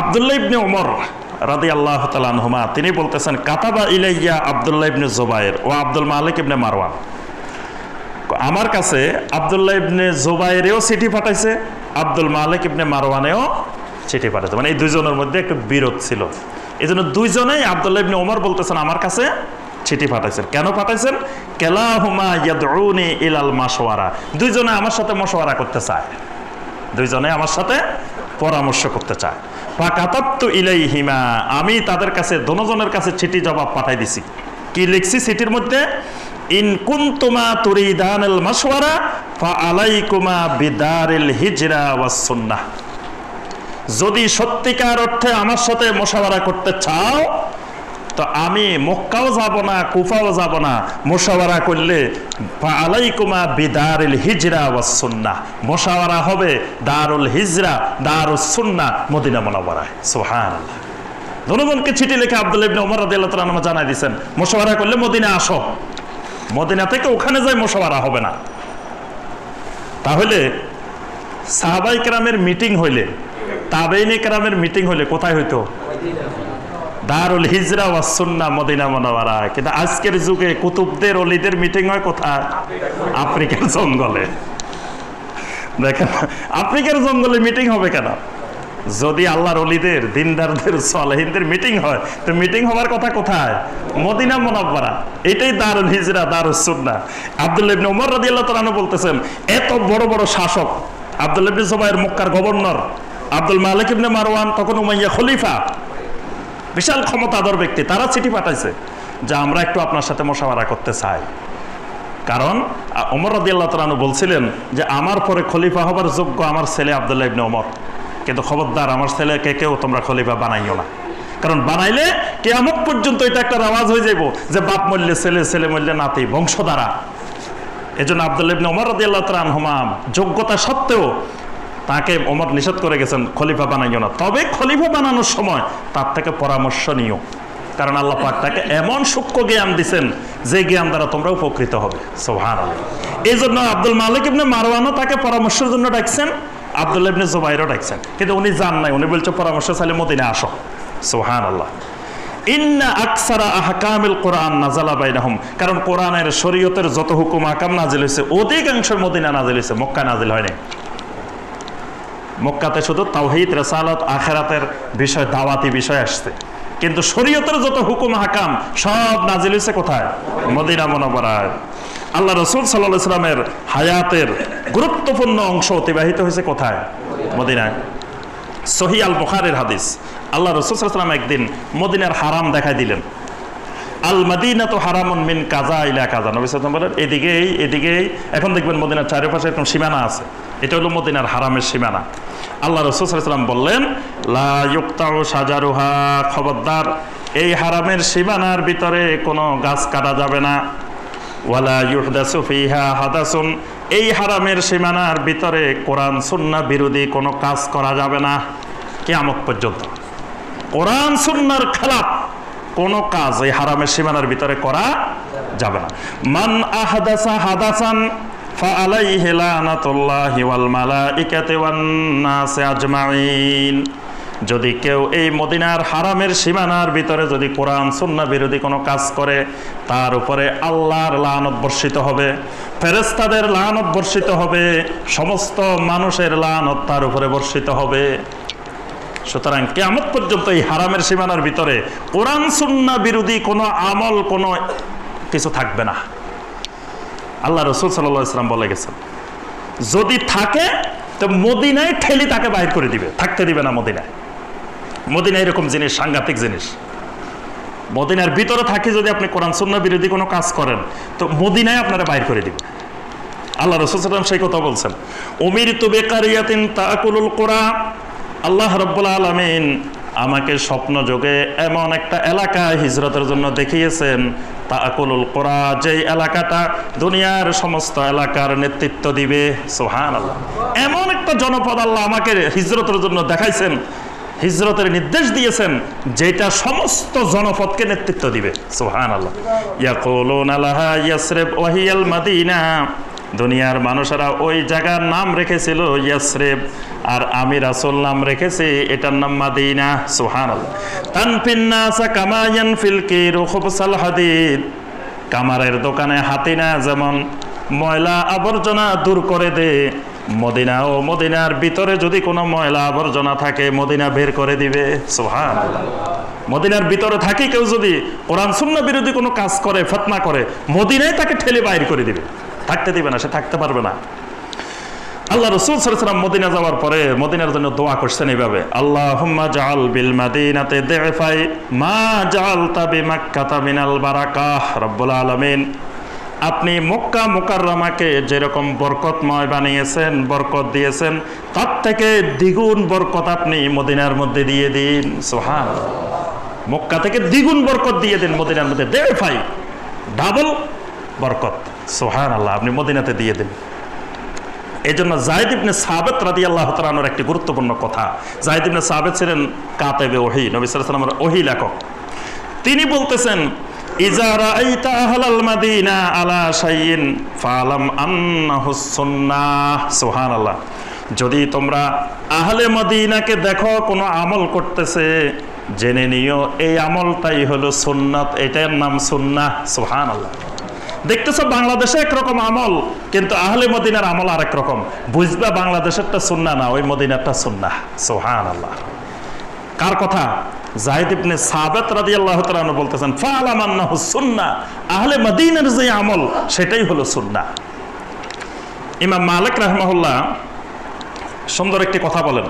আবদুল্লাহ ইবনে ওমর রাদি আল্লাহ তালানহুমা তিনি বলতেছেন, কাতাবা ইলাইয়া আবদুল্লাহ ইবনে জোবায়ের ও আব্দুল মালিক ইবনে মারওয়ান। আমার কাছে আবদুল্লাহ ইবনে জোবায়েরেও চিঠি পাঠাইছে, আব্দুল মালিক ইবনে মারওয়ানেও চিঠি পাঠাইছে। মানে এই দুইজনের মধ্যে একটু বিরোধ ছিল। এই জন্য দুইজনেই আবদুল্লাহ ইবনে ওমর বলতেছেন, আমার কাছে চিঠি পাঠাইছেন। কেন পাঠাইছেন? কেলাহুমা ইয়াদউনি ইলাল মাশওয়ারা। দুইজনে আমার সাথে মশওয়ারা করতে চায়। দুইজনে আমার সাথে পরামর্শ করতে চায়। ইলাইহিমা, আমি তাদের কাছে, দনোজনের কাছে চিঠি জবাব পাঠাই দিছি। কি লিখছি চিঠির মধ্যে? ইনকুন্তুমা হিজরা যদি সত্যিকার অর্থে আমার সাথে মোশাওয়ারা করতে চাও তো আমি মক্কাও যাব না, কুফাও যাব না। মোশাওয়ারা করলে আলাইকুমা বিদারুল হিজরা ওয়াস সুন্নাহ। মোশাওয়ারা হবে দারুল হিজরা, দারুস সুন্নাহ মদিনা মুনাওয়ারায়। সুবহানাল্লাহ। জনগণকে চিঠি লিখে আব্দুল ইবনে ওমর রাদিয়াল্লাহু জানাই দিয়েছেন মোশাওয়ারা করলে মদিনা আসো। মদিনা থেকে ওখানে যাই মোশাওয়ারা হবে না। তাহলে সাহাবাই কেরামের মিটিং হইলে, তাবেইনে কেরামের মিটিং হইলে কোথায় হইতো? দারুল হিজরা ওয়াসুন্না মদিনা মনোয়ারা কিন্তু আজকের যুগে কুতুবদের, অলিদের মিটিং হয় কোথায়? আফ্রিকার জঙ্গলে। দেখেন, আফ্রিকার জঙ্গলে মিটিং হবে কেন? যদি আল্লাহর অলিদের, দিনদারদের, সলহিনদের মিটিং হয়, তো মিটিং হওয়ার কথা কোথায়? মদিনা মনাব্বারা এটাই দারুল হিজরা দারুল সুন্না আব্দুল্লাহ ইবনে ওমর রাদিয়াল্লাহু তাআলা বলতেছেন, এত বড় বড় শাসক। আব্দুল্লাহ ইবনে জুবাইর, মক্কার governor. Abdul Malik ibn Marwan, তখন উমাইয়া খলিফা। বিশাল ক্ষমতাধর ব্যক্তি, তারা চিঠি পাঠাইছে যে আমরা একটু আপনার সাথে মোশাওয়ারা করতে চাই। কারণ ওমর রাদি আল্লাহ তালু বলছিলেন যে, আমার পরে খলিফা হবার যোগ্য আমার ছেলে আবদুল্লাহ ইবনে ওমর। কিন্তু খবরদার, আমার ছেলেকে কেউ তোমরা খলিফা বানাইও না। কারণ বানাইলে কে কেয়ামত পর্যন্ত এটা একটা আওয়াজ হয়ে যাইব যে, বাপ মরলে ছেলে ছেলে মরলে নাতি বংশ দ্বারা এই জন্য আবদুল্লাহ ইবনে ওমর রাদি আল্লাহ তালহুমাম যোগ্যতা সত্ত্বেও তাকে ওমর নিষেধ করে গেছেন, খলিফা বানাইও না। তবে খলিফা বানানোর সময় তার থেকে পরামর্শ নিও। কারণ আল্লাহ পাক তাকে এমন সূক্ষ্ম জ্ঞান দিছেন, যে জ্ঞান দ্বারা তোমরা উপকৃত হবে। সোহান এই জন্য আব্দুল মালিক ইবনে মারওয়ানও তাকে পরামর্শের জন্য ডাকছেন আব্দুল ইবনে জুবাইরও ডাকছেন। কিন্তু উনি যান নাই, উনি বলছে, পরামর্শ চাইলে মদিনে আসো। সোহান আল্লাহ ইন্না আকসারা আহকামিল কোরআন নাজালা বাইনাহুম। কারণ কোরআনের শরীয়তের যত হুকুম, আকাম নাজিল হয়েছে অধিকাংশ মদিনা নাজিল হয়েছে, মক্কা নাজিল হয়নি। মক্কাতে শুধু তাওহিদ, রেসালত, আখেরাতের বিষয়, দাওয়াতি বিষয় আসছে। কিন্তু শরীয়তের যত হুকুম, হাকাম, সব নাজিল হয়েছে কোথায়? মদিনা মনোবরায় আল্লাহ রসুল সাল্লাহ ইসলামের হায়াতের গুরুত্বপূর্ণ অংশ অতিবাহিত হয়েছে কোথায়? মদিনায়। সহি আল বখারের হাদিস। আল্লাহ রসুল সাল্লাম একদিন মদিনার হারাম দেখাই দিলেন। আল মাদিনা তো হারামুন মিন কাজা ইলা কাজা নবী সাল্লাম বলেন, এদিকেই এদিকেই। এখন দেখবেন মদিনার চারিপাশে এরকম সীমানা আছে। এটা হলো মদিনার হারামের সীমানা। আল্লাহ রসুলাম বললেন সাজারুহা খবরদার, এই হারামের সীমানার ভিতরে কোনো গাছ কাটা যাবে না। হাদাসুন, এই হারামের সীমানার ভিতরে কোরআন, সুন্না বিরোধী কোনো কাজ করা যাবে না। কেয়ামত পর্যন্ত কোরআন, সুন্নার খেলাফ কোনো কাজ এই হারামের সীমানার ভিতরে করা যাবে না। মান আহাদাসা হাদাসান فعليه لعنة الله والملائكة والناس أجمعين যদি কেউ এই মদিনার হারামের সীমানার ভিতরে যদি কোরআন সুন্না বিরোধী কোনো কাজ করে তার উপরে আল্লাহর লানত বর্ষিত হবে ফেরেস্তাদের লানত বর্ষিত হবে সমস্ত মানুষের লানত তার উপরে বর্ষিত হবে সুতরাং কেমন পর্যন্ত এই হারামের সীমানার ভিতরে কোরআন সুন্না বিরোধী কোনো আমল কোনো কিছু থাকবে না আল্লাহ রসুল সাল্লাহ ইসলাম বলে গেছেন, যদি থাকে, তো মদিনায় ঠেলি তাকে বাহির করে দিবে, থাকতে দিবে না মদিনায়। মদিনায় এরকম জিনিস, সাংঘাতিক জিনিস। মদিনার ভিতরে থাকে যদি আপনি কোরআন সুন্না বিরোধী কোনো কাজ করেন, তো মদিনায় আপনারা বাইর করে দিবে আল্লাহ রসুল সাল্লাম সেই কথা বলছেন অমির তু বেকারিয়াতিন তাকুলুল কোরআ আল্লাহ রব্বুল আলমিন আমাকে স্বপ্ন যোগে এমন একটা এলাকা হিজরতের জন্য দেখিয়েছেন তাকুলুল কোরআ। যেই এলাকাটা দুনিয়ার সমস্ত এলাকার নেতৃত্ব দিবে সোহান আল্লাহ এমন একটা জনপদ আল্লাহ আমাকে হিজরতের জন্য দেখাইছেন, হিজরতের নির্দেশ দিয়েছেন যেটা সমস্ত জনপদকে নেতৃত্ব দিবে সোহান আল্লাহ ইয়াকুলুন আলাহা ইয়াসরিব ওয়াহিয়াল মাদিনা। দুনিয়ার মানুষেরা ওই জায়গার নাম রেখেছিল ইয়াসরেব আর আমি রাসুল নাম রেখেছি, এটার নাম মাদিনা সুহান তানফিন্নাসা কামায়ান ফিলকি রুখবসাল হাদিদ। কামারের দোকানে হাতিনা যেমন ময়লা আবর্জনা দূর করে দে। মদিনা ও মদিনার ভিতরে যদি কোনো ময়লা আবর্জনা থাকে, মদিনা বের করে দিবে সোহান মদিনার ভিতরে থাকি কেউ যদি কোরআন শূন্য বিরোধী কোনো কাজ করে, ফতনা করে, মদিনায় তাকে ঠেলে বাইর করে দিবে। থাকতে দিবে না, সে থাকতে পারবে না। আল্লাহ রসুল সালাম মদিনা যাওয়ার পরে মদিনার জন্য দোয়া করছেন এইভাবে আল্লাহ জাল বিল মাদিনাতে দেফাই, মা জাল তাবি মাক্কাতা মিনাল বারাকাহ রব্বুল আলামিন। আপনি মক্কা মুকাররমাকে যেরকম বরকতময় বানিয়েছেন, বরকত দিয়েছেন, তার থেকে দ্বিগুণ বরকত আপনি মদিনার মধ্যে দিয়ে দিন। সোহান মক্কা থেকে দ্বিগুণ বরকত দিয়ে দিন মদিনার মধ্যে। দেফাই, ডাবল বরকত। সোহান আল্লাহ আপনি মদিনাতে দিয়ে দিন। এই জন্য জাহিদ ইবনে সাবেত রাদি আল্লাহ তালানোর একটি গুরুত্বপূর্ণ কথা। জাহিদ ইবনে সাবেত ছিলেন কাতেবে ওহি, নবী সাল্লামের ওহি লেখক। তিনি বলতেছেন, ইজা রাআইতা আহলাল মাদিনা আলা শাইইন ফালাম আন্নাহু সুন্নাহ। সুবহানাল্লাহ। যদি তোমরা আহলে মদিনাকে দেখো, কোনো আমল করতেছে, জেনে নিও, এই আমলটাই হলো সুন্নাত, এটার নাম সুন্নাহ। সুবহানাল্লাহ। দেখতেছো, বাংলাদেশে একরকম আমল, কিন্তু আহলে মদিনার আমল আরেক রকম। বুঝবা, বাংলাদেশেরটা সুন্না না, ওই মদিনারটা সুন্না। সোহান আল্লাহ কার কথা? জাহিদ ইবনে সাবেত রাদিয়াল্লাহু তাআলা বলতেছেন, ফালাম আন্নাহু সুন্নাহ আহলে মদিনার যে আমল, সেটাই হলো সুন্নাহ ইমাম মালিক রাহমাহুল্লাহ সুন্দর একটি কথা বলেন,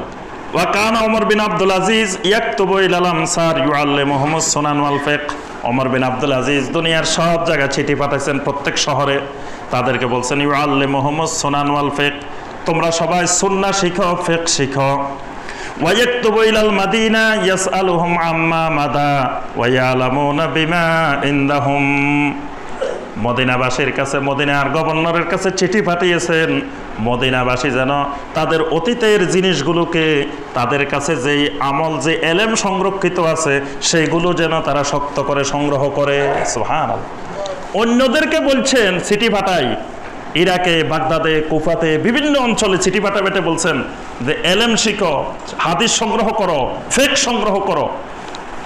ওয়া কানা ওমর বিন আব্দুল আজিজ ইয়াকতুবু ইলাল আনসার ইউআল্লিমুহুম সুনান ওয়াল ফিকহ। ওমর বিন আব্দুল আজিজ দুনিয়ার সব জায়গায় চিঠি পাঠাইছেন, প্রত্যেক শহরে। তাদেরকে বলছেন, ইউআল্লিমুহুম সুনান ওয়াল ফেক। তোমরা সবাই সুন্না শিখো, ফেক শিখো। মদিনাবাসীর কাছে, মদিনার গভর্নরের কাছে চিঠি পাঠিয়েছেন মদিনাবাসী যেন তাদের অতীতের জিনিসগুলোকে তাদের কাছে যেই আমল, যে এলেম সংরক্ষিত আছে সেইগুলো যেন তারা শক্ত করে সংগ্রহ করে। সুহান অন্যদেরকে বলছেন, সিটি পাঠাই ইরাকে, বাগদাদে, কুফাতে, বিভিন্ন অঞ্চলে চিঠি পাঠাবেটে বলছেন যে, এলেম শিখো, হাদিস সংগ্রহ করো, ফেক সংগ্রহ করো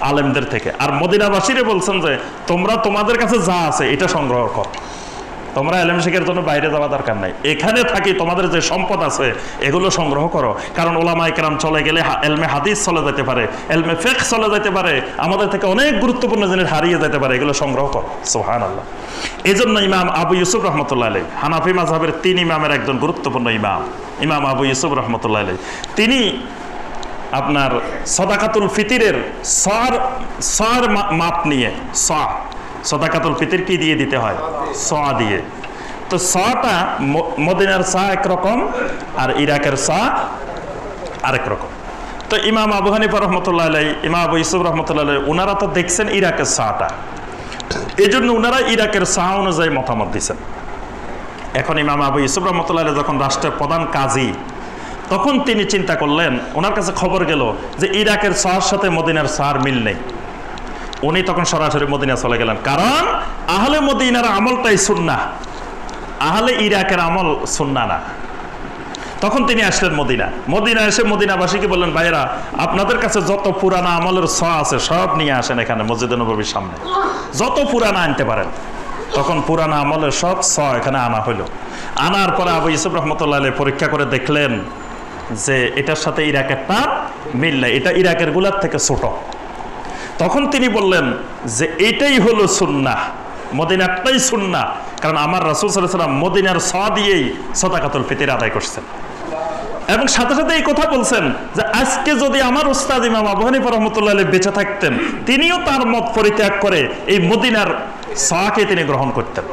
আলেমদের থেকে। আর মদিনাবাসীরে বলছেন যে, তোমরা তোমাদের কাছে যা আছে, এটা সংগ্রহ কর। তোমরা এলেম শেখের জন্য বাইরে যাওয়া দরকার নাই। এখানে থাকি তোমাদের যে সম্পদ আছে, এগুলো সংগ্রহ করো। কারণ ওলামা একরাম চলে গেলে এলমে হাদিস চলে যেতে পারে, এলমে ফেক চলে যেতে পারে, আমাদের থেকে অনেক গুরুত্বপূর্ণ জিনিস হারিয়ে যেতে পারে, এগুলো সংগ্রহ কর। সোহান আল্লাহ এই জন্য ইমাম আবু ইউসুফ রহমতুল্লাহ আলাই হানাফি মাঝহের তিন ইমামের একজন গুরুত্বপূর্ণ ইমাম ইমাম আবু ইউসুফ রহমতুল্লাহ আলাই তিনি আপনার সদাকাতুল ফিতিরের সর সর মাপ নিয়ে স সদাকাতুল ফিতির কি দিয়ে দিতে হয়? স দিয়ে। তো সটা মদিনার সা একরকম আর ইরাকের সা আরেক রকম। তো ইমাম আবু হানিফা রহমতুল্লাহ আলাই ইমাম আবু ইসুফ রহমতুল্লাহ আলাই ওনারা তো দেখছেন ইরাকের সাটা। এই জন্য ওনারা ইরাকের সা অনুযায়ী মতামত দিচ্ছেন এখন ইমাম আবু ইসুফ রহমতুল্লাহ যখন রাষ্ট্রের প্রধান কাজী, তখন তিনি চিন্তা করলেন ওনার কাছে খবর গেল যে ইরাকের সার সাথে মদিনার সার মিল নেই। উনি তখন সরাসরি মদিনা চলে গেলেন। কারণ আহলে মদিনার আমলটাই সুন্না আহলে ইরাকের আমল সুন্না না। তখন তিনি আসলেন মদিনা। মদিনা এসে মদিনাবাসীকে বললেন ভাইরা আপনাদের কাছে যত পুরানা আমলের ছ আছে, সব নিয়ে আসেন এখানে মসজিদ নবীর সামনে। যত পুরানা আনতে পারেন। তখন পুরানা আমলের সব ছ এখানে আনা হইল। আনার পরে আবু ইসুফ রহমতুল্লাহ পরীক্ষা করে দেখলেন যে এটার সাথে ইরাকেরটা মিল নেই। এটা ইরাকেরগুলার থেকে ছোট। তখন তিনি বললেন যে এটাই হলো সুন্না মদিনারটাই সুন্না কারণ আমার রাসুল সাল্লাম মদিনার স দিয়েই সদাকাতুল ফিতির আদায় করছেন। এবং সাথে সাথে এই কথা বলছেন যে আজকে যদি আমার উস্তাদ ইমাম আবু হানিফা রহমতুল্লাহ বেঁচে থাকতেন, তিনিও তার মত পরিত্যাগ করে এই মদিনার সাকে তিনি গ্রহণ করতেন।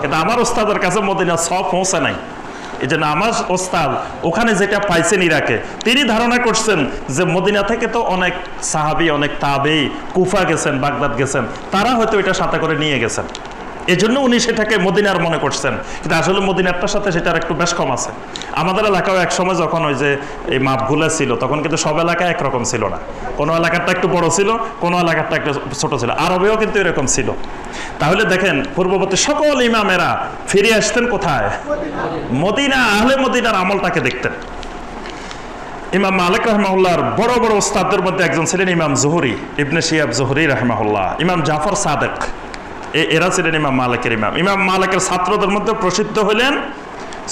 কিন্তু আমার উস্তাদের কাছে মদিনার স পৌঁছে নাই। এই যে আমার ওস্তাদ, ওখানে যেটা পাইছেন ইরাকে, তিনি ধারণা করছেন যে মদিনা থেকে তো অনেক সাহাবি, অনেক তাবেই কুফা গেছেন, বাগদাদ গেছেন, তারা হয়তো এটা সাথে করে নিয়ে গেছেন। এজন্য উনি সেটাকে মদিনার মনে করছেন। কিন্তু আসলে মদিনারটার সাথে সেটার একটু বেশ কম আছে। আমাদের এলাকাও এক সময় যখন ওই যে এই মাপগুলো ছিল, তখন কিন্তু সব এলাকায় একরকম ছিল না। কোনো এলাকারটা একটু বড় ছিল, কোনো এলাকারটা একটু ছোট ছিল। আরবেও কিন্তু এরকম ছিল। তাহলে দেখেন, পূর্ববর্তী সকল ইমামেরা ফিরে আসতেন কোথায়? মদিনা, আহলে মদিনার আমলটাকে দেখতেন। ইমাম মালিক রহমাউল্লাহর বড় বড় ওস্তাদদের মধ্যে একজন ছিলেন ইমাম জহুরি, ইবনে শিয়াব জহুরি রহমাউল্লাহ ইমাম জাফর সাদেক। এরা ছিলেন ইমাম মালিকের ইমাম। ইমাম মালিকের ছাত্রদের মধ্যে প্রসিদ্ধ হলেন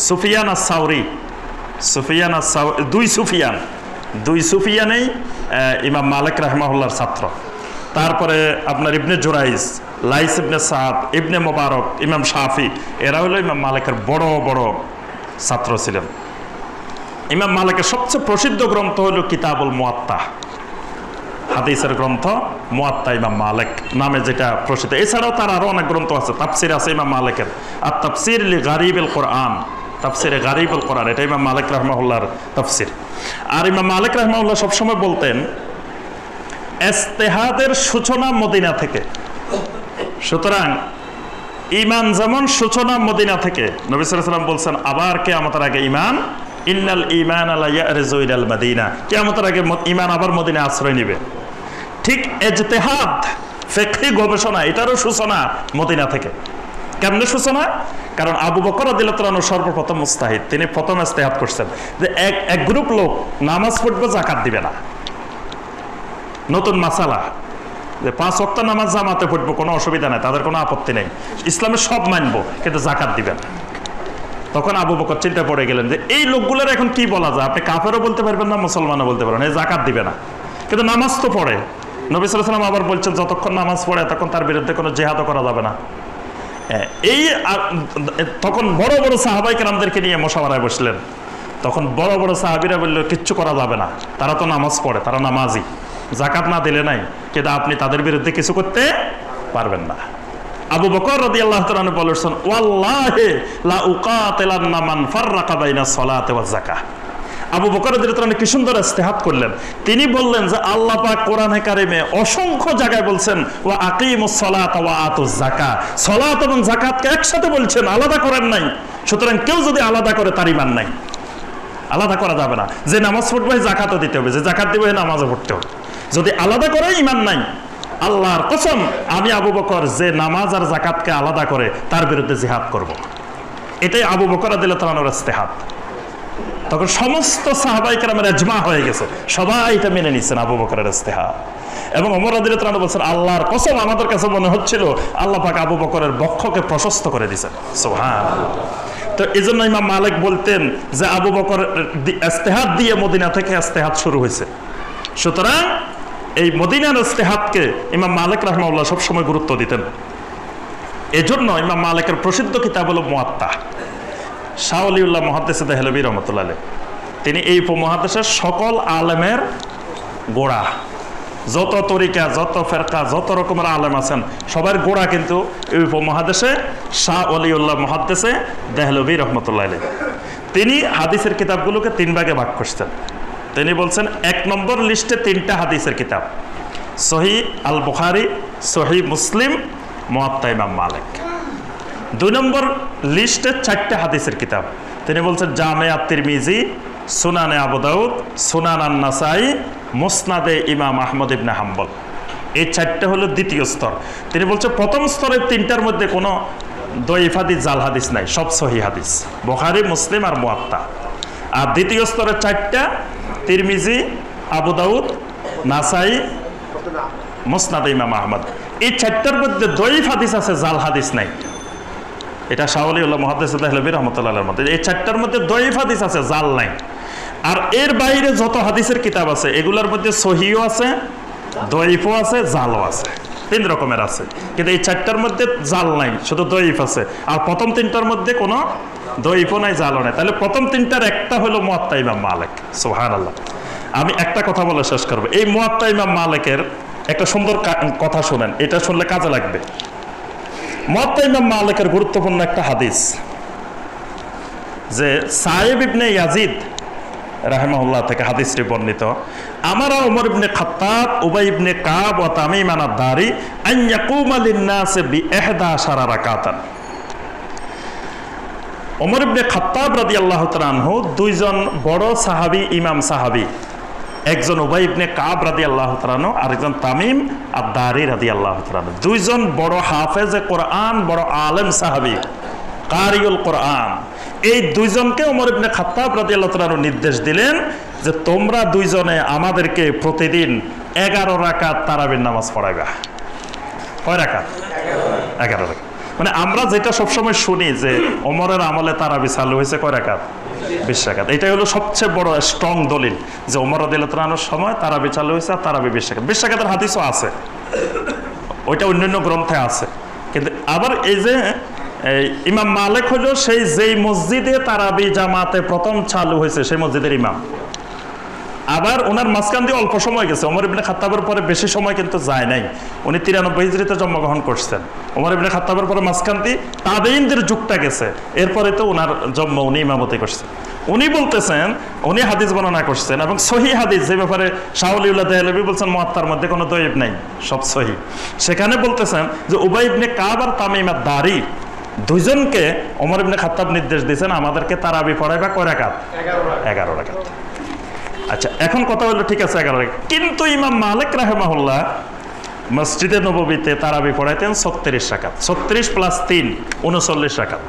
সুফিয়ান আর সাউরি সুফিয়ান আর দুই সুফিয়ান। দুই সুফিয়ানেই ইমাম মালিক রহমাউল্লাহর ছাত্র। তারপরে আপনার ইবনে জোরাইজ, লাইস ইবনে সাদ, ইবনে মোবারক, ইমাম শাফি, এরা হলো ইমাম মালিকের বড় বড় ছাত্র ছিলেন। ইমাম মালিকের সবচেয়ে প্রসিদ্ধ গ্রন্থ হলো কিতাবুল মুয়াত্তা হাদিসের গ্রন্থ মুয়াত্তা ইমাম মালিক নামে যেটা প্রসিদ্ধ। এছাড়াও তার আরও অনেক গ্রন্থ আছে, তাফসির আছে ইমাম মালিকের। আর তাফসির লি গারিবুল কোরআন তাফসিরে গারিবুল কোরআন এটা ইমাম মালিক রহমাউল্লাহর তাফসির। আর ইমাম মালিক রহমাউল্লাহ সবসময় বলতেন, এস্তেহাদের সূচনা মদিনা থেকে। সুতরাং ইমান যেমন সূচনা মদিনা থেকে, নবী সাল্লাম বলছেন, আবার কে আমাদের আগে ইমান ইন্নাল ইমান আল মদিনা। কে আমাদের আগে ইমান আবার মদিনা আশ্রয় নিবে। ঠিক এজতেহাদ ফেকি গবেষণা, এটারও সূচনা মদিনা থেকে। কেমনে সূচনা? কারণ আবু বকর আদিল্লাহ সর্বপ্রথম মুস্তাহিদ, তিনি প্রথম ইস্তেহাদ করছেন। যে এক এক গ্রুপ লোক নামাজ পড়বে জাকাত দিবে না। নতুন মাসালা। যে পাঁচ অক্ট নামাজ জামাতে পড়ব, কোনো অসুবিধা নাই, তাদের কোনো আপত্তি নেই। ইসলামে সব মানবো, কিন্তু জাকাত দিবে না। তখন আবু বকর চিন্তা পড়ে গেলেন যে, এই লোকগুলোর এখন কি বলা যায়? আপনি কাফেরও বলতে পারবেন না, মুসলমানও বলতে পারবেন এই জাকাত দিবে না। কিন্তু নামাজ তো পড়ে। নবী সাল্লাম আবার বলছেন, যতক্ষণ নামাজ পড়ে তখন তার বিরুদ্ধে কোনো জেহাদও করা যাবে না। এই তখন বড় বড় সাহাবাই কেরামদেরকে নিয়ে মশাবারায় বসলেন। তখন বড় বড় সাহাবিরা বলল, কিচ্ছু করা যাবে না। তারা তো নামাজ পড়ে, তারা নামাজি। জাকাত না দিলে নাই। কিন্তু আপনি তাদের বিরুদ্ধে কিছু করতে পারবেন না? আবু বকর রদি আল্লাহ তালু বলেছেন, ওয়াল্লাহে লা উকাতিলান্না মান ফাররাকা বাইনা সলাতে ওয়াজ যাকাহ। আবু বকর কি সুন্দর ইস্তেহাত করলেন। তিনি বললেন যে আল্লাহ পাক কোরআনে কারিমে অসংখ্য জায়গায় বলছেন, ওয়া আকিমুস সালাত ওয়া আতুজ যাকাত। সালাত এবং যাকাতকে একসাথে বলছেন, আলাদা করেন নাই। সুতরাং কেউ যদি আলাদা করে তার ইমান নাই। আলাদা করা যাবে না। যে নামাজ পড়বে জাকাতও দিতে হবে। যে জাকাত দিবে নামাজও পড়তে হবে। যদি আলাদা করে ইমান নাই, আল্লাহর কসম, আমি আবু বকর যে নামাজ আর জাকাতকে আলাদা করে, তার বিরুদ্ধে জিহাদ করব। এটাই আবু বকর দিল তালানোর ইস্তেহাত তখন সমস্ত সাহাবাইকার এজমা হয়ে গেছে। সবাই এটা মেনে নিচ্ছেন আবু বকরের ইস্তেহাত এবং অমর তালানো বলছেন, আল্লাহর কসম আমাদের কাছে মনে হচ্ছিল, আল্লাহ পাক আবু বকরের বক্ষকে প্রশস্ত করে দিয়েছেন সোহান তো এই জন্য ইমাম মালিক বলতেন যে আবু বকর ইস্তেহাত দিয়ে মদিনা থেকে ইস্তেহাত শুরু হয়েছে। সুতরাং এই মদিনার ইস্তেহাতকে ইমাম মালিক রহমাউল্লাহ সবসময় গুরুত্ব দিতেন। এজন্য ইমাম মালিকের প্রসিদ্ধ কিতাব হলো মোয়াত্তা শাহলিউল্লাহ মহাদেশে দেহলবী রহমতুল্লাহ। তিনি এই উপমহাদেশের সকল আলেমের গোড়া যত তরিকা, যত ফেরকা, যত রকমের আলেম আছেন, সবার গোড়া কিন্তু এই উপমহাদেশে শাহ অলিউল্লাহ মহাদ্দেশে দেহলবী রহমতুল্লাহ আলাইহ। তিনি হাদিসের কিতাবগুলোকে তিন ভাগে ভাগ করছেন তিনি বলছেন, এক নম্বর লিস্টে তিনটা হাদিসের কিতাব সহি আল বুখারি সহি মুসলিম, মোয়াত্তা ইমাম মালিক দুই নম্বর লিস্টে চারটে হাদিসের কিতাব। তিনি বলছেন, জামে আত্মির মিজি সুনানে আবুদাউদ সুনান আন নাসাই মুসনাদে ইমাম আহমদ ইবনে হাম্বল। এই চারটে হলো দ্বিতীয় স্তর। তিনি বলছেন, প্রথম স্তরের তিনটার মধ্যে কোনো দইফ হাদিস, জাল হাদিস নাই, সব সহি হাদিস। বখারি, মুসলিম আর মোয়াত্তা। আর দ্বিতীয় স্তরের চারটা, তিরমিজি, আবু দাউদ, নাসাই, মুসনাদ ইমাম আহমদ। এই চারটার মধ্যে দইফ হাদিস আছে, জাল হাদিস নাই। এটা শাহলিউল্লাহ মহাদিসবী রহমতুল্লাহ মধ্যে। এই চারটার মধ্যে দইফ হাদিস আছে, জাল নাই। আর এর বাইরে যত হাদিসের কিতাব আছে, এগুলোর মধ্যে সহিও আছে দইফও আছে, জালও আছে। তিন রকমের আছে। কিন্তু এই চারটার মধ্যে জাল নাই, শুধু দইফ আছে। আর প্রথম তিনটার মধ্যে কোনো দইফও নাই, জালও নাই। তাহলে প্রথম তিনটার একটা হলো মোয়াত্তা ইমাম মালিক সোহান আল্লাহ আমি একটা কথা বলে শেষ করব। এই মোয়াত্তা ইমাম মালিকের একটা সুন্দর কথা শোনেন, এটা শুনলে কাজে লাগবে। মোয়াত্তা ইমাম মালিকের গুরুত্বপূর্ণ একটা হাদিস যে সাহেব ইবনে ইয়াজিদ রাহেমাহুল্লাহ থেকে হাদিসটি বর্ণিত, আমার Umar ibn Khattab, Ubayy ibn Kab ও তামিম আনাদ-দারি আন ইয়াকুমা লিন-নাস বি ইহদা আশারা রাকাতান। ইবনে খাত্তাব রাদিয়াল্লাহু তাআলা আনহু দুইজন বড় সাহাবী, ইমাম সাহাবী। একজন উবাই ইবনে কাব রাদিয়াল্লাহু তাআলা আনহু, আর একজন তামিম আর দারি রাদিয়াল্লাহু আল্লাহ আনহু। দুইজন বড় হাফেজে কোরআন, বড় আলেম সাহাবী। কারিউল কোরআন। এই দুইজনকে ওমর ইবনে খাত্তাব রাদিয়াল্লাহু তাআলা আনহু নির্দেশ দিলেন যে তোমরা দুইজনে আমাদেরকে প্রতিদিন এগারো রাকাত তারাবির নামাজ পড়াইবা। কয় রাকাত? এগারো রাকাত। মানে আমরা যেটা সবসময় শুনি যে অমরের আমলে তারাবি চালু হয়েছে কয় রাকাত? বিশ রাকাত। এটাই হলো সবচেয়ে বড় স্ট্রং দলিল যে ওমর দিলানোর সময় তারাবি চালু হয়েছে আর তারাবি বিশ রাকাত। বিশ রাকাতের হাদিসও আছে। ওইটা অন্যান্য গ্রন্থে আছে। কিন্তু আবার এই যে ইমাম মালিক হলো সেই যেই মসজিদে তারাবি জামাতে প্রথম চালু হয়েছে, সেই মসজিদের ইমাম। আবার ওনার মাঝখান দিয়ে অল্প সময় গেছে। ওমর ইবনে খাত্তাবের পরে বেশি সময় কিন্তু যায় নাই। উনি তিরানব্বই হিজড়িতে জন্মগ্রহণ করছেন। ওমর ইবনে খাত্তাবের পরে মাঝখান দিয়ে তাবেইনদের যুগটা গেছে। এরপরে তো ওনার জন্ম উনি ইমামতি করছেন। উনি বলতেছেন উনি হাদিস বর্ণনা করছেন এবং সহি হাদিস যে ব্যাপারে শাহুলিউল্লাহ দেহলবি বলছেন মহাত্মার মধ্যে কোনো দৈব নাই সব সহি। সেখানে বলতেছেন যে উবাই ইবনে কাব আর তামিমার দাড়ি দুইজনকে ওমর ইবনে খাত্তাব নির্দেশ দিয়েছেন আমাদেরকে তারাবি পড়াইবা কয় রাকাত। এগারো রাকাত। আচ্ছা এখন কথা হলো, ঠিক আছে, এগারো। কিন্তু ইমাম মালিক রাহেমাহুল্লাহ মসজিদে নববীতে তারাবি পড়াইতেন ছত্রিশ রাকাত। ছত্রিশ প্লাস তিন, উনচল্লিশ রাকাত।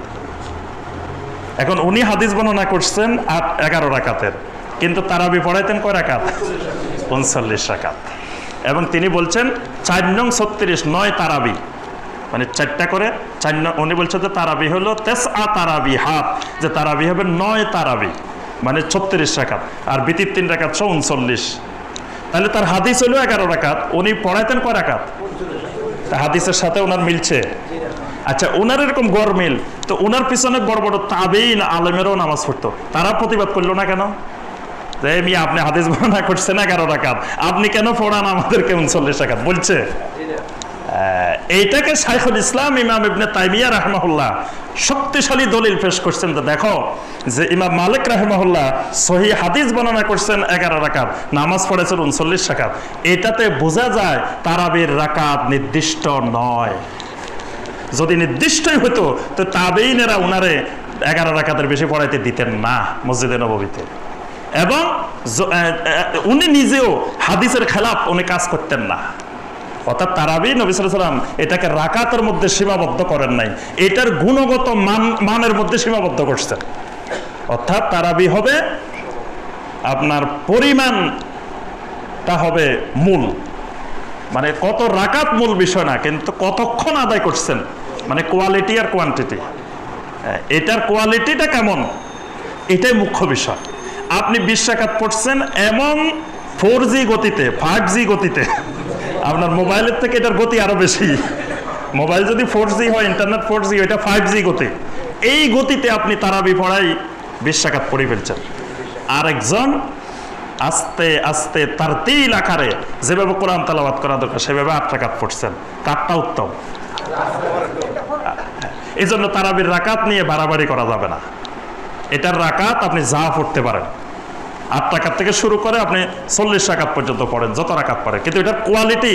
এখন উনি হাদিস বর্ণনা করছেন আট, এগারো রাকাতের। কিন্তু তারাবি পড়াইতেন কয় রাকাত? উনচল্লিশ রাকাত। এবং তিনি বলছেন, চার নং ছত্রিশ, নয় তারাবি। মানে চারটা করে, চার উনি বলছেন যে তারাবি হলো তেস আ তারাবি হাত, যে তারাবি হবে নয় তারাবি। মানে ছত্রিশ রাকাত, আর বিতির তিন রাকাত সহ উনচল্লিশ। তাহলে তার হাদিস হলো এগারো রাকাত, উনি পড়াইতেন কয় রাকাত? হাদিসের সাথে ওনার মিলছে। আচ্ছা ওনার এরকম গড় মিল, তো ওনার পিছনে বড় বড় তাবেইন আলেমেরও নামাজ পড়তো। তারা প্রতিবাদ করল না কেন? মিয়া, আপনি হাদিস বর্ণনা করছেন এগারো রাকাত, আপনি কেন পড়ান আমাদেরকে উনচল্লিশ রাকাত? বলছে। এইটাকে শাইখুল ইসলাম, ইমাম ইবনে তাইমিয়া রাহমাহুল্লাহ শক্তিশালী দলিল পেশ করছেন তো দেখো যে ইমাম মালিক রাহমাহুল্লাহ সহি হাদিস বর্ণনা করছেন এগারো রাকাত, নামাজ পড়েছেন উনচল্লিশ রাকাত। এটাতে বোঝা যায় তারাবির রাকাত নির্দিষ্ট নয়। যদি নির্দিষ্টই হতো, তো তাবেইনেরা উনারে এগারো রাকাতের বেশি পড়াইতে দিতেন না মসজিদে নববীতে। এবং উনি নিজেও হাদিসের খেলাফ, উনি কাজ করতেন না। অর্থাৎ তারাবি নবী সাল্লাম এটাকে রাকাতের মধ্যে সীমাবদ্ধ করেন নাই। এটার গুণগত মান, মানের মধ্যে সীমাবদ্ধ করছেন। অর্থাৎ তারাবি হবে আপনার পরিমাণটা হবে মূল। মানে কত রাকাত মূল বিষয় না, কিন্তু কতক্ষণ আদায় করছেন? মানে কোয়ালিটি আর কোয়ান্টিটি এটার কোয়ালিটিটা কেমন? এটাই মুখ্য বিষয়। আপনি বিশ রাকাত পড়ছেন এমন ফোর জি গতিতে ফাইভ জি গতিতে। আপনার মোবাইলের থেকে এটার গতি আরও বেশি। মোবাইল যদি ফোর জি হয় ইন্টারনেট ফোর জি ওইটা ফাইভ জি গতি। এই গতিতে আপনি তারাবি পড়াই বিশ রাকাত পড়ে ফেলছেন। আরেকজন আস্তে আস্তে তার তিল আকারে যেভাবে কোরআন তালাবাদ করা দরকার, সেভাবে আট রাকাত পড়ছেন। কাঠটা উত্তম। এই জন্য তারাবির রাকাত নিয়ে বাড়াবাড়ি করা যাবে না। এটার রাকাত আপনি যা পড়তে পারেন। আট টাকার থেকে শুরু করে আপনি চল্লিশ টাকাত পর্যন্ত পড়েন, যত রাকাত পড়ে কিন্তু এটার কোয়ালিটি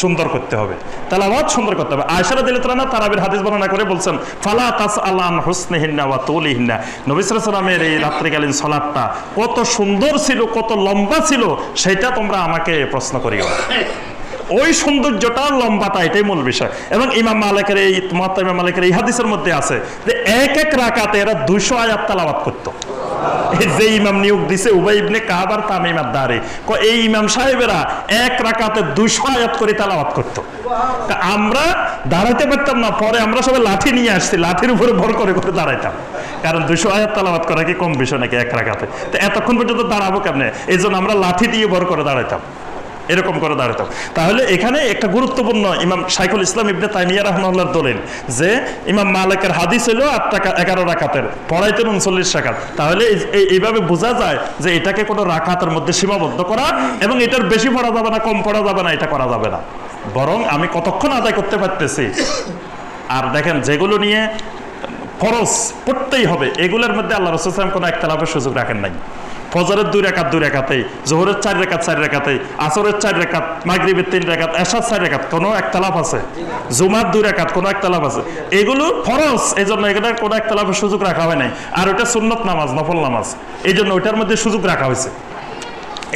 সুন্দর করতে হবে। তালাবাদ সুন্দর করতে হবে। আয়সারা দিলে তারা তারাবির হাদিস বর্ণনা করে বলছেন, ফালা তাস আল্লাহ হুসনেহিন্না বা তলিহিন্না। নবিসরা সালামের এই রাত্রিকালীন সলাদটা কত সুন্দর ছিল, কত লম্বা ছিল, সেটা তোমরা আমাকে প্রশ্ন করিও ওই সৌন্দর্যটা লম্বাটা, এটাই মূল বিষয়। এবং ইমাম মালিকের এই, মহাত্মা ইমাম মালিকের এই হাদিসের মধ্যে আছে যে এক এক রাকাতে এরা দুইশো আয়াত তালাবাদ করতো। যে ইমাম নিয়োগ দিছে উবাই ইবনে কাবার তামিম আদ-দারি ক এই ইমাম সাহেবেরা এক রাকাতে দুশো আয়াত করে তালাবাদ করতো। আমরা দাঁড়াইতে পারতাম না, পরে আমরা সবাই লাঠি নিয়ে আসছি, লাঠির উপরে ভর করে করে দাঁড়াইতাম। কারণ দুইশো আয়াত তালাবাদ করা কি কম বিষয় নাকি এক রাকাতে? তো এতক্ষণ পর্যন্ত দাঁড়াবো কেমনে? এই আমরা লাঠি দিয়ে ভর করে দাঁড়াইতাম। এরকম করে দাঁড়াতাম তাহলে এখানে একটা গুরুত্বপূর্ণ ইমাম শাইখুল ইসলাম ইবনে তাইমিয়া রহমাল্লাহর দলিল যে ইমাম মালিকের হাদিস হলো আট টাকা এগারো রাকাতের পড়াইতেন উনচল্লিশ রাকাত। তাহলে এই- এই- এইভাবে বোঝা যায় যে এটাকে কোনো রাকাতের মধ্যে সীমাবদ্ধ করা এবং এটার বেশি পড়া যাবে না, কম পড়া যাবে না, এটা করা যাবে না। বরং আমি কতক্ষণ আদায় করতে পারতেছি? আর দেখেন, যেগুলো নিয়ে ফরজ পড়তেই হবে, এগুলোর মধ্যে আল্লাহ রসুলাম কোনো একতলাফের সুযোগ রাখেন নাই। ফজরের দুই রেখাত দুই রেখাতেই, জোহরের চার রেখাত চার রাকাতেই আসরের চার রেখাত, মাগরিবের তিন রেখাত, এশার চার রেখাত, কোনো এক একতলাপ আছে? জুমার দুই রেখাত, কোনো এক একতলাপ আছে? এগুলো ফরজ এই জন্য এখানে কোনো একতলাপের সুযোগ রাখা হয় নাই। আর ওটা সুন্নত নামাজ, নফল নামাজ। এই জন্য ওইটার মধ্যে সুযোগ রাখা হয়েছে।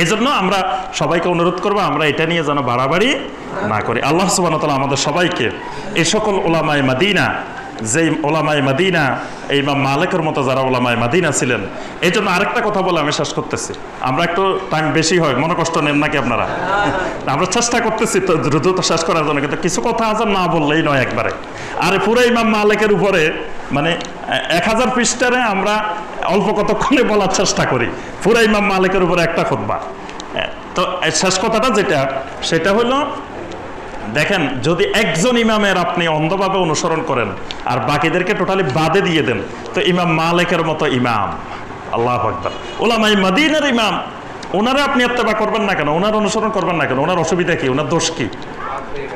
এই জন্য আমরা সবাইকে অনুরোধ করব, আমরা এটা নিয়ে যেন বাড়াবাড়ি না করি। আল্লাহ সুবান আমাদের সবাইকে এই সকল ওলামায় মাদিনা যেই ওলামায় মাদিনা এই ইমাম মালিকের মতো যারা ওলামায় মাদিনা ছিলেন এই জন্য আরেকটা কথা বলে আমি শেষ করতেছি। আমরা একটু টাইম বেশি হয় মনে কষ্ট নেন নাকি আপনারা? আমরা চেষ্টা করতেছি তো দ্রুত শেষ করার জন্য কিন্তু কিছু কথা আছে না বললেই নয় একবারে। আর পুরো ইমাম মালিকের উপরে মানে এক হাজার পৃষ্ঠারে আমরা অল্প কতক্ষণে বলার চেষ্টা করি। পুরো ইমাম মালিকের উপরে একটা খুতবা। তো শেষ কথাটা যেটা সেটা হলো দেখেন, যদি একজন ইমামের আপনি অন্ধভাবে অনুসরণ করেন, আর বাকিদেরকে টোটালি বাদে দিয়ে দেন, তো ইমাম মালিকের মতো ইমাম। আল্লাহ আকবর। ওলামাই মাদিনের ইমাম ওনারা আপনি এত্তেবা করবেন না কেন? ওনার অনুসরণ করবেন না কেন? ওনার অসুবিধা কি? ওনার দোষ কি?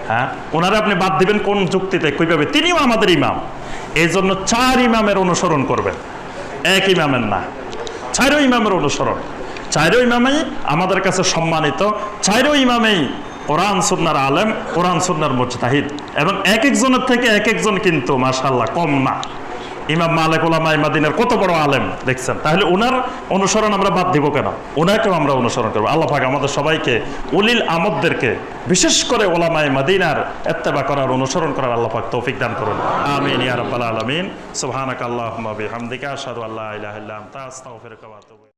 হ্যাঁ? ওনারা আপনি বাদ দিবেন কোন যুক্তিতে? কইভাবে তিনিও আমাদের ইমাম। এই জন্য চার ইমামের অনুসরণ করবেন। এক ইমামের না। চারও ইমামের অনুসরণ। চারও ইমামেই আমাদের কাছে সম্মানিত। চারও ইমামেই কোরআন, সুন্নার আলেম, কোরআন, সুন্নার মুজতাহিদ। এবং এক একজনের থেকে এক একজন কিন্তু মাশাল্লাহ কম না। ইমাম মালিক ওলামা ইমাদিনের কত বড় আলেম, দেখছেন? তাহলে ওনার অনুসরণ আমরা বাদ দিব কেন? ওনাকেও আমরা অনুসরণ করব। আল্লাহ পাক আমাদের সবাইকে উলিল আমদদেরকে, বিশেষ করে ওলামাই মাদিনার এত্তেবা করার, অনুসরণ করার আল্লাহ পাক তৌফিক দান করুন। আমিন, ইয়া রাব্বাল আলামিন। সুবহানাকাল্লাহুম্মা বিহামদিকা, আশহাদু আল্লা ইলাহা ইল্লা আনতা, আস্তাগফিরুকা ওয়া আতুবু